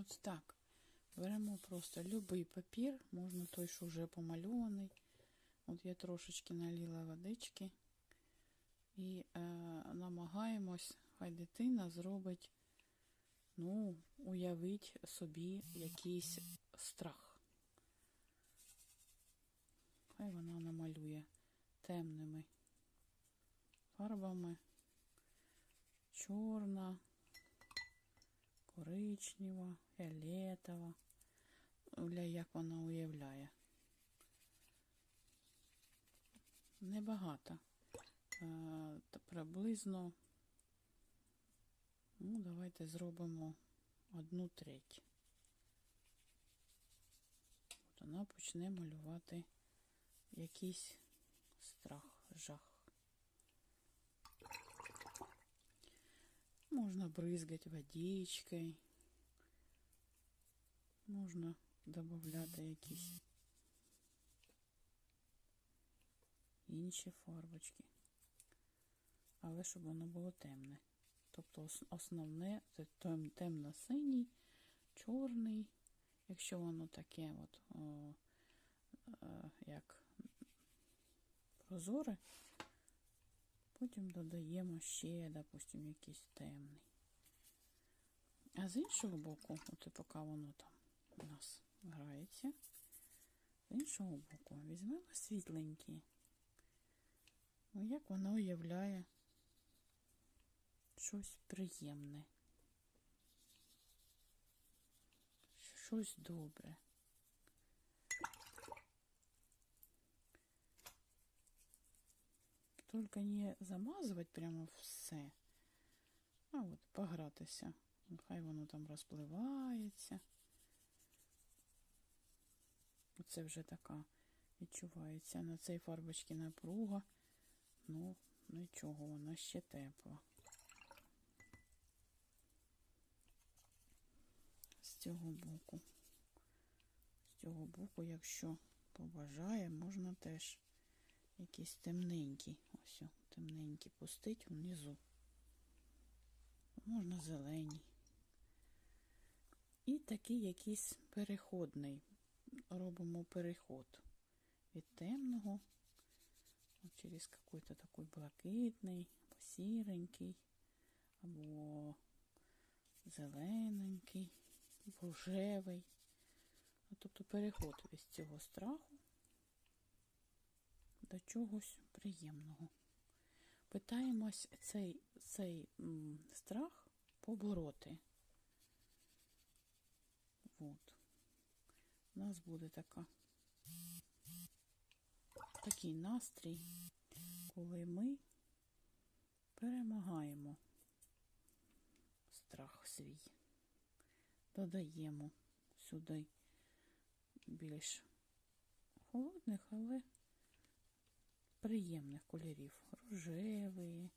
Ось так. Беремо просто любий папір, можна той, що вже помальований. От я трошечки наліла водички. І е, намагаємось, хай дитина зробить, ну, уявить собі якийсь страх. Хай вона намалює темними фарбами. Чорна, коричнева, фіолетова. Як вона уявляє. Небагато. Е, приблизно, ну, давайте зробимо одну треть. От вона почне малювати якийсь страх, жах. Можна бризгати водичкою. Можна додати якісь інші фарбочки. Але щоб воно було темне. Тобто основне це темно-синій, чорний. Якщо воно таке от, о, е, як прозоре, потім додаємо ще, допустимо, якийсь темний. А з іншого боку, от і поки воно там у нас грається, з іншого боку візьмемо світленький. Ну, як воно уявляє щось приємне. Щось добре. Тільки не замазувати прямо все, а от погратися. Хай воно там розпливається. Оце вже така відчувається на цій фарбочці напруга. Ну, нічого, вона ще тепла. З цього боку. З цього боку, якщо побажає, можна теж якийсь темненький. Ось, темненький пустить внизу. Можна зелений. І такий якийсь переходний. Робимо переход від темного через какой-то такой блакитний, або сіренький, або зелененький, рожевий. Ну, Тобто переход від цього страху до чогось приємного. Питаємось цей, цей страх побороти. От. У нас буде така такий настрій, коли ми перемагаємо страх свій, додаємо сюди більш холодних, але приємних кольорів. Рожевий,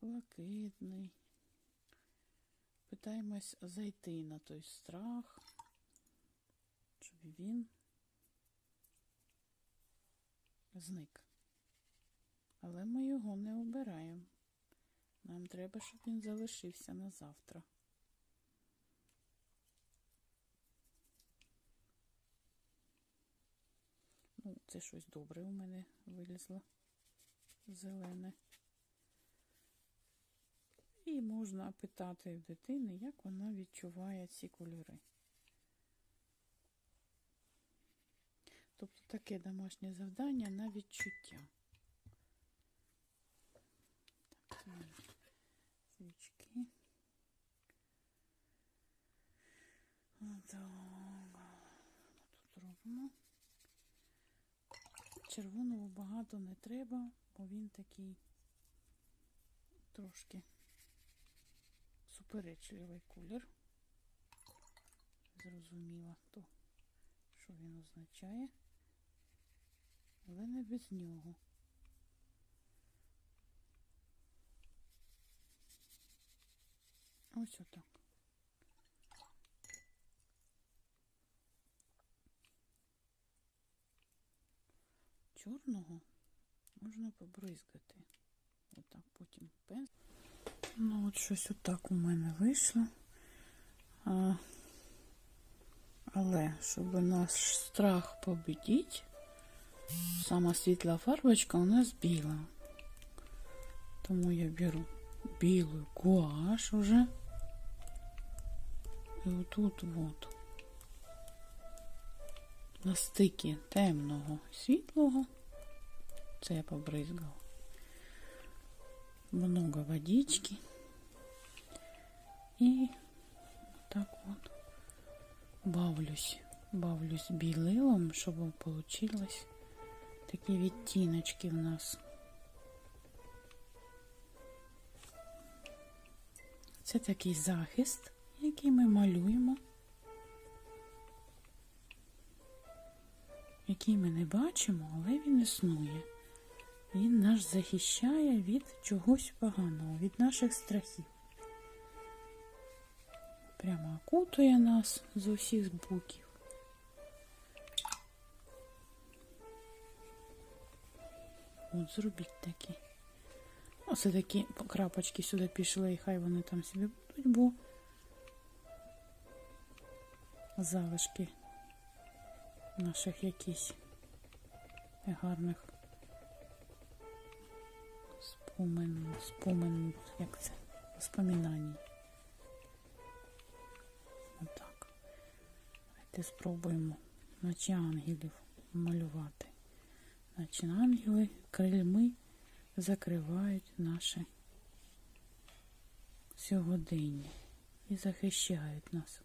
блакитний. Питаємось зайти на той страх, щоб він зник. Але ми його не обираємо. Нам треба, щоб він залишився на завтра. Ну, це щось добре у мене вилізло зелене. І можна питати дитини, як вона відчуває ці кольори. Тобто таке домашнє завдання на відчуття. Так, це свічки. Так, тут робимо. Червоного багато не треба, бо він такий трошки суперечливий колір. Зрозуміла то, що він означає, але не без нього. Ось отак. Чорного можна побризгати. Отак потім пензлем. Ну, от щось отак у мене вийшло. А, але, щоб наш страх победити, сама світла фарбочка у нас біла. Тому я беру білу гуаш уже. І отут от. На стикі темного світлого. Це я побризгала. Много водички. І так от бавлюсь. Бавлюсь білилом, щоб получилось такі відтіночки в нас. Це такий захист, який ми малюємо, який ми не бачимо, але він існує. Він нас захищає від чогось поганого, від наших страхів. Прямо окутує нас з усіх боків. От зробіть такі. Оце такі крапочки сюди пішли, і хай вони там собі будуть, бо залишки наших якісь гарних спомен, спомен, як це? Воспоминань. Отак. Давайте спробуємо наче ангелів малювати. Наче ангели крильми закривають наше сьогодення і захищають нас.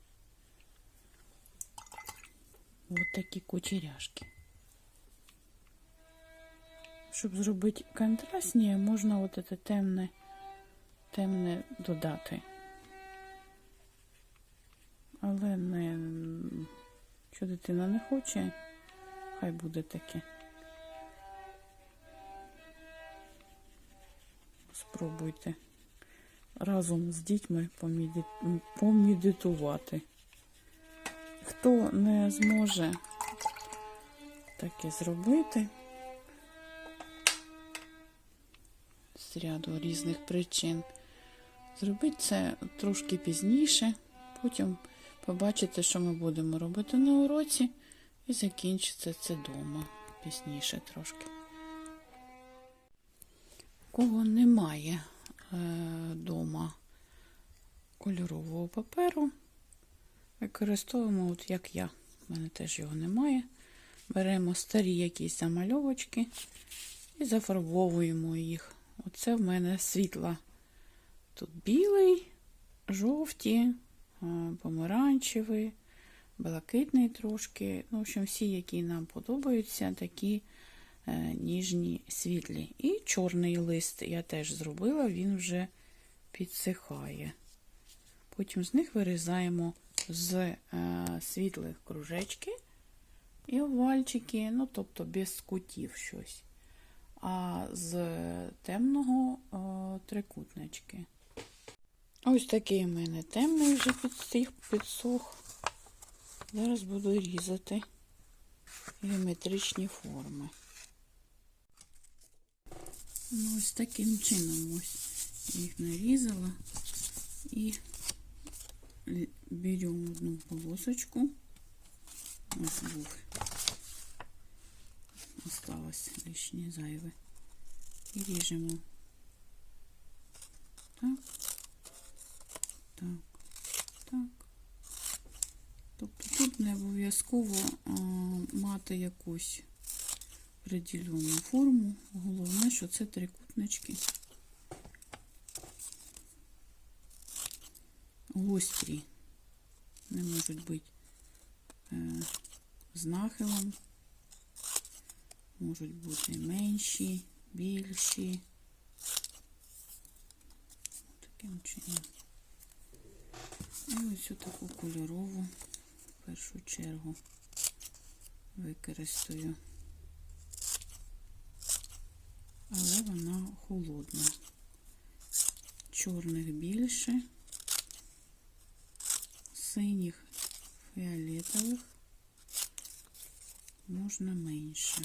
Ось такі кучеряшки. Щоб зробити контрастніше, можна от це темне, темне додати. Але не, що дитина не хоче, хай буде таке. Спробуйте разом з дітьми помеди- помедитувати. Хто не зможе таке зробити з ряду різних причин, зробіть це трошки пізніше, потім побачите, що ми будемо робити на уроці, і закінчиться це вдома пізніше трошки. Кого немає вдома кольорового паперу, використовуємо, от як я, в мене теж його немає. Беремо старі якісь замальовочки і зафарбовуємо їх. Оце в мене світла. Тут білий, жовті, помаранчевий, блакитний трошки. Ну, в общем, всі, які нам подобаються, такі е, ніжні світлі. І чорний лист я теж зробила, він вже підсихає. Потім з них вирізаємо з е, світлих кружечки і овальчики, ну, тобто без кутів щось. А з темного трикутнички. Ось такий у мене темний вже підсох, підсох. Зараз буду різати геометричні форми. Ну, ось таким чином ось їх нарізала і беремо одну полосочку. Ось був. Осталось лишнє зайве. І ріжемо. Так, так, так. Тобто тут не обов'язково мати якусь приділену форму. Головне, що це трикутнички. Гострі. Не можуть бути е, з нахилом. Можуть бути менші, більші. Таким чином. І ось таку кольорову в першу чергу використаю. Але вона холодна. Чорних більше, синіх фіолетових можна менше.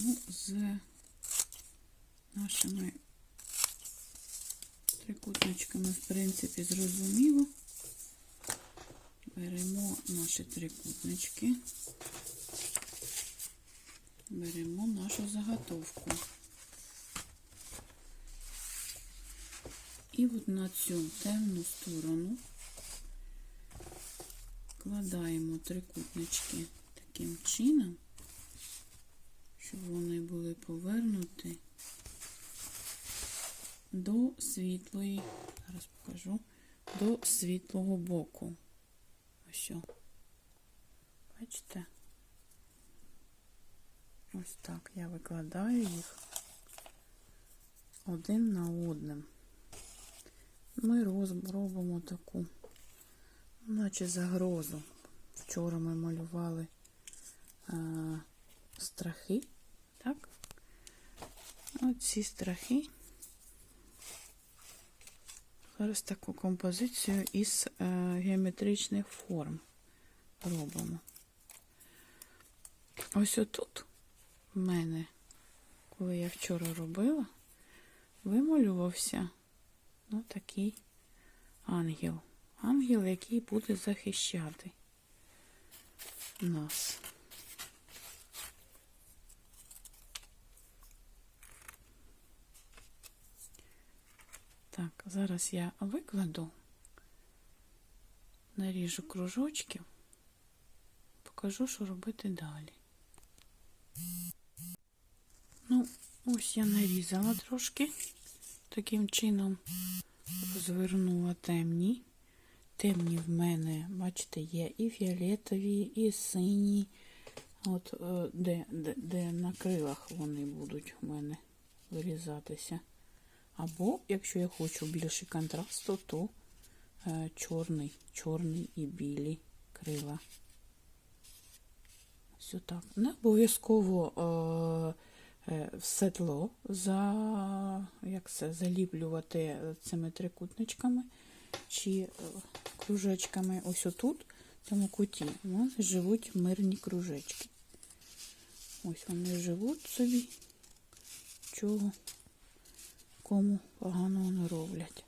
Ну, з нашими трикутничками, в принципі, зрозуміло. Беремо наші трикутнички, беремо нашу заготовку. І от на цю темну сторону кладаємо трикутнички таким чином, щоб вони були повернуті до світлої, зараз покажу, до світлого боку. Ось. Бачите? Ось так я викладаю їх один на одним. Ми робимо таку, наче загрозу. Вчора ми малювали а, страхи, так? Оці страхи. Зараз таку композицію із е, геометричних форм робимо. Ось отут в мене, коли я вчора робила, вималювався ну, такий ангел. Ангел, який буде захищати нас. Так, зараз я викладу, наріжу кружочків, покажу, що робити далі. Ну, ось я нарізала трошки, таким чином розвернула темні. Темні в мене, бачите, є і фіолетові, і сині. От е, де, де, де на крилах вони будуть у мене вирізатися. Або, якщо я хочу більше контрасту, то е, чорний, чорний і білі крила. Ось отак. Не обов'язково е, все тло за, як це, заліплювати цими трикутничками чи е, кружечками. Ось отут, в цьому куті, у нас живуть мирні кружечки. Ось вони живуть собі. Чого? Кому поганого не роблять.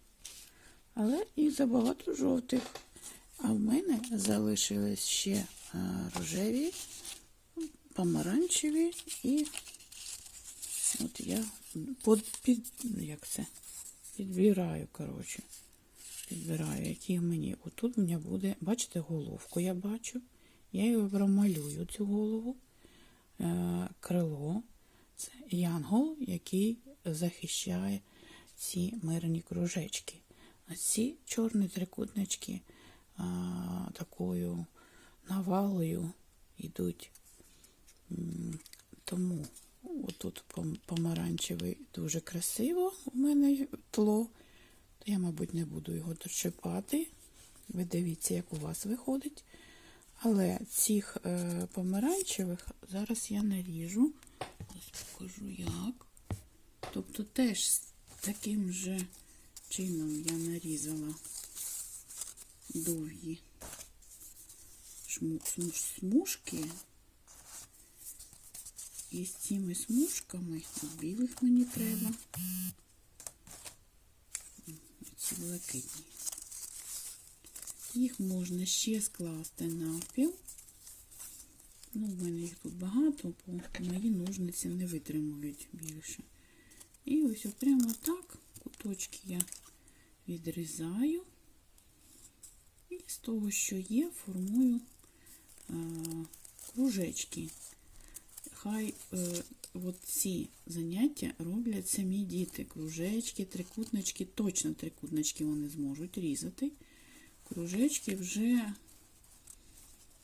Але і забагато жовтих. А в мене залишились ще рожеві, помаранчеві і от я под, під, як це, підбираю, коротше, підбираю, які мені. Отут у мене буде, бачите, головку я бачу. Я його промалюю, цю голову, е, крило. Це янгол, який захищає ці мирні кружечки. А ці чорні трикутнички а, такою навалою йдуть. Тому отут помаранчевий дуже красиво у мене тло. То я, мабуть, не буду його дочіпати. Ви дивіться, як у вас виходить. Але цих е, помаранчевих зараз я наріжу. Ось покажу як. Тобто теж таким же чином я нарізала довгі смужки. І з цими смужками білих мені треба. Ці блакитні. Їх можна ще скласти навпіл. Ну, в мене їх тут багато, бо мої ножниці не витримують більше. І ось прямо так куточки я відрізаю. І з того, що є, формую а, кружечки. Хай е, от ці заняття роблять самі діти. Кружечки, трикутнички, точно трикутнички вони зможуть різати. Кружечки вже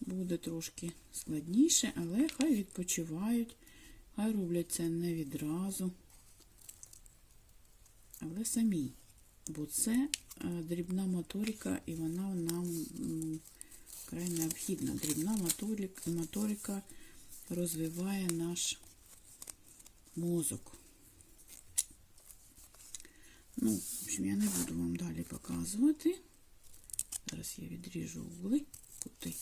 буде трошки складніше, але хай відпочивають, хай роблять це не відразу але самі. Бо це е, дрібна моторика, і вона нам ну, край необхідна. Дрібна моторика, розвиває наш мозок. Ну, в общем, я не буду вам далі показувати. Зараз я відріжу угли, кути.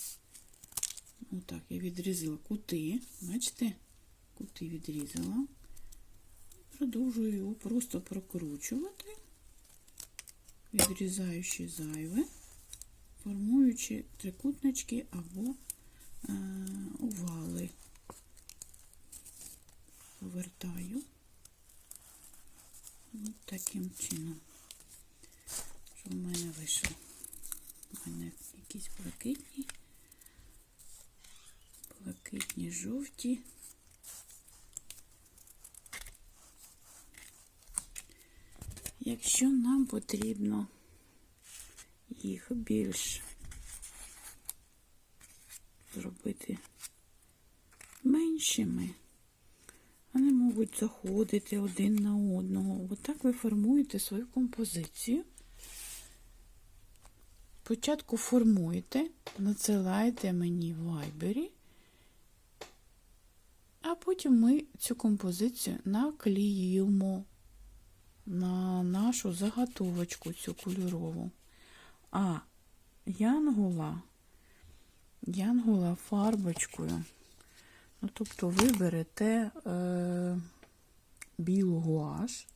Отак, я відрізала кути, бачите? Кути відрізала. Продовжую його просто прокручувати, відрізаючи зайве, формуючи трикутнички або е, овали. Повертаю от таким чином, що в мене вийшло. У мене якісь блакитні, блакитні жовті. Якщо нам потрібно їх більш зробити меншими, вони можуть заходити один на одного. Отак ви формуєте свою композицію. Спочатку формуєте, надсилаєте мені в вайбері, а потім ми цю композицію наклеюємо на нашу заготовочку цю кольорову. А янгола, янгола фарбочкою. Ну, тобто ви берете е, білу гуаш,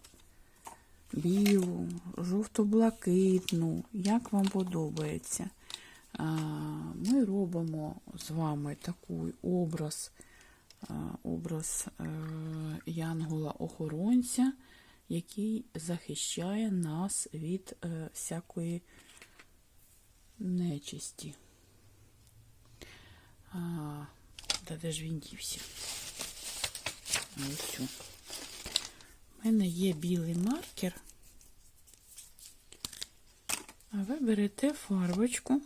білу, жовто-блакитну, як вам подобається. А, ми робимо з вами такий образ, а, образ е, янгола-охоронця, який захищає нас від е, всякої нечисті. А, та де ж він дівся? Ось. У мене є білий маркер. А ви берете фарбочку.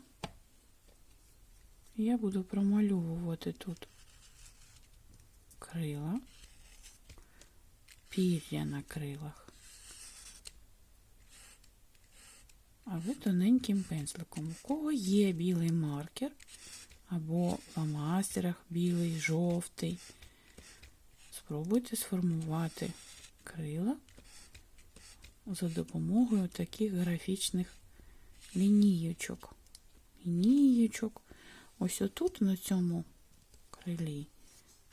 Я буду промальовувати тут крила, пір'я на крилах. А ви тоненьким пензликом. У кого є білий маркер, або в фломастерах білий, жовтий. Спробуйте сформувати крила за допомогою таких графічних лінієчок. Лінієчок. Ось отут на цьому крилі,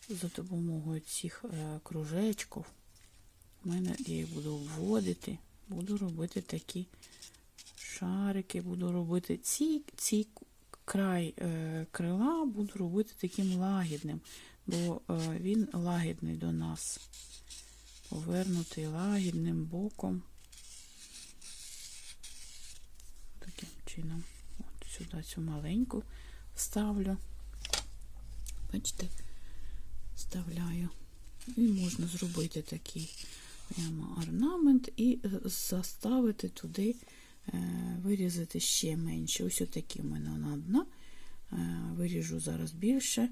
за допомогою цих е, кружечків, в мене я їх буду вводити, буду робити такі шарики, буду робити ці, ці край е, крила буду робити таким лагідним, бо е, він лагідний до нас. Повернутий лагідним боком. Таким чином. От сюди цю маленьку ставлю. Бачите, вставляю. І можна зробити такий прямо орнамент і заставити туди вирізати ще менше. Ось отакі в мене вона одна. Виріжу зараз більше,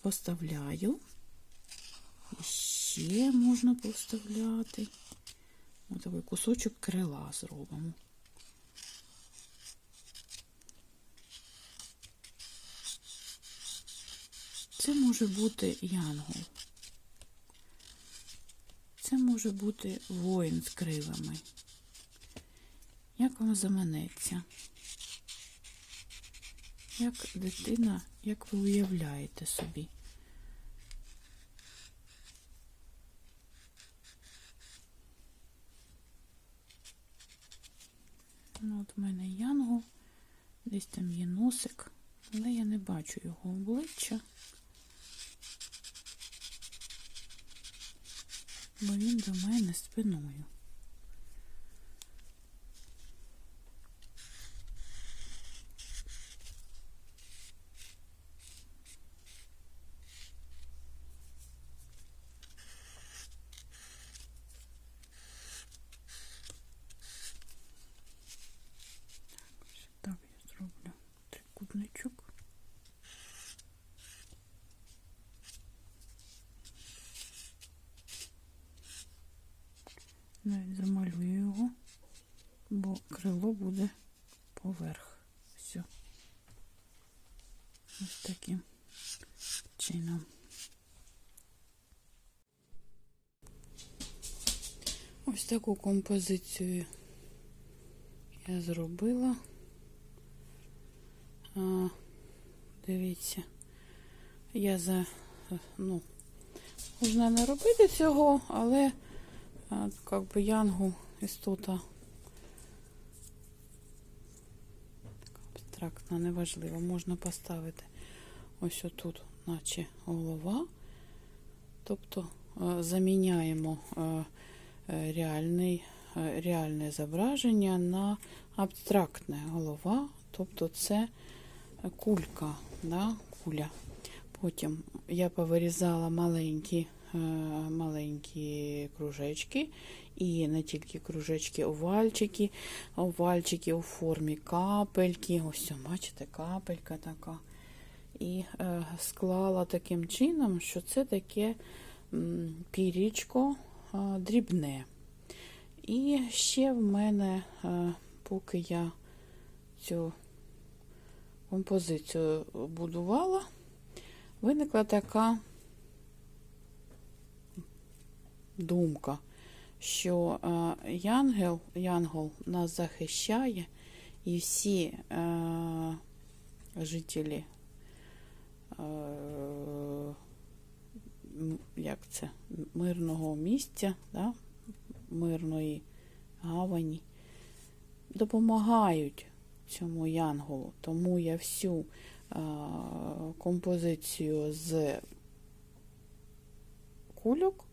поставляю. Ще можна поставляти. Ось такий кусочок крила зробимо. Це може бути янгол. Це може бути воїн з крилами. Як вам заманеться? Як дитина, як ви уявляєте собі? Ну, от в мене янгол, десь там є носик, але я не бачу його обличчя, бо він до мене спиною. Так, я зроблю трикутничок. Навіть замалюю його, бо крило буде поверх. Все. Ось таким чином. Ось таку композицію я зробила. А, Дивіться, я за, ну, Можна не робити цього, але а, би янгу істота абстрактна, неважливо. Можна поставити ось отут, наче голова. Тобто е, заміняємо е, реальний, е, реальне зображення на абстрактне голова, тобто це кулька, да, куля. Потім я повирізала маленькі, е, маленькі кружечки, і не тільки кружечки, овальчики, овальчики у формі капельки. Ось, бачите, капелька така. І е, склала таким чином, що це таке пірічко е, дрібне. І ще в мене, поки я цю композицію будувала, виникла така думка, що янгел, янгол нас захищає, і всі жителі, як це, мирного місця, да? мирної гавані, допомагають цьому янголу. Тому я всю е, композицію з кульок,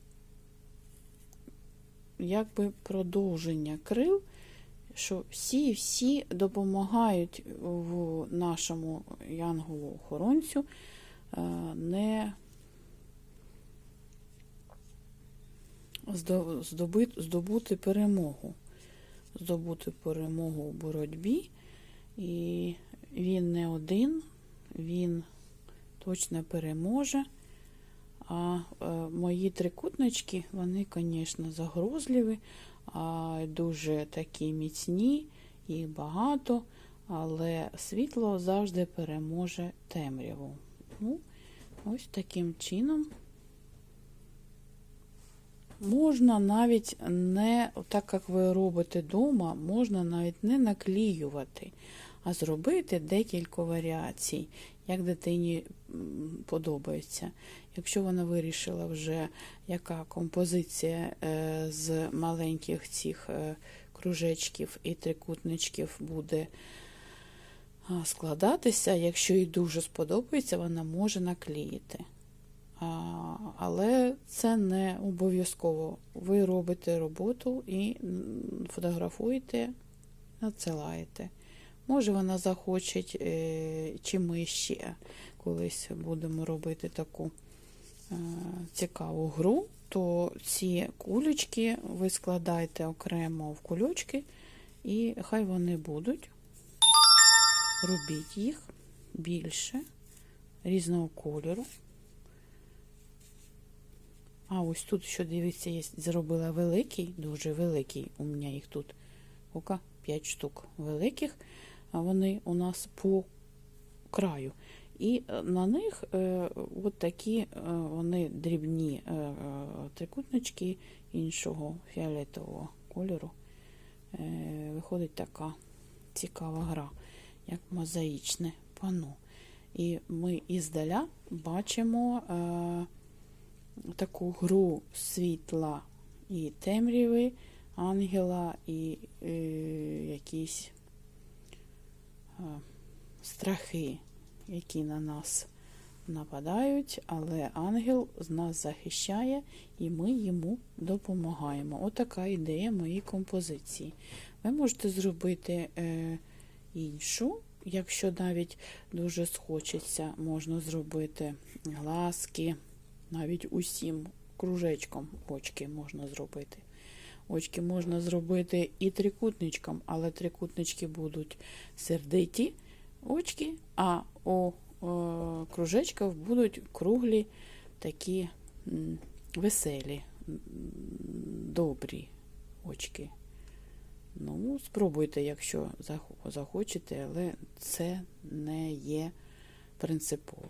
якби продовження крил, що всі-всі допомагають в нашому янголу-охоронцю не здобути перемогу. Здобути перемогу у боротьбі. І він не один, він точно переможе. А е, мої трикутнички, вони, звісно, загрозливі, а дуже такі міцні, їх багато, але світло завжди переможе темряву. Ну, ось таким чином. Можна навіть не, так як ви робите вдома, можна навіть не наклеювати, а зробити декілька варіацій, як дитині подобається. Якщо вона вирішила вже, яка композиція е, з маленьких цих е, кружечків і трикутничків буде складатися, якщо їй дуже сподобається, вона може наклеїти. Але це не обов'язково. Ви робите роботу і фотографуєте, надсилаєте. Може, вона захоче, е, чи ми ще колись будемо робити таку е, цікаву гру, то ці кулечки ви складаєте окремо в кульочки, і хай вони будуть. Робіть їх більше різного кольору. А ось тут, що дивіться, я зробила великий, дуже великий. У мене їх тут ока 5 штук великих, а вони у нас по краю. І е, на них е, от такі е, вони дрібні е, е, трикутнички іншого фіолетового кольору. Е, виходить така цікава гра, як мозаїчне пано. І ми іздаля бачимо. Е, таку гру світла і темряви, ангела і е, якісь е, страхи, які на нас нападають, але ангел з нас захищає і ми йому допомагаємо. Отака ідея моєї композиції. Ви можете зробити е, іншу. Якщо навіть дуже схочеться, можна зробити глазки, навіть усім кружечком очки можна зробити. Очки можна зробити і трикутничком, але трикутнички будуть сердиті очки, а у о, кружечках будуть круглі такі веселі, добрі очки. Ну, спробуйте, якщо захочете, але це не є принципово.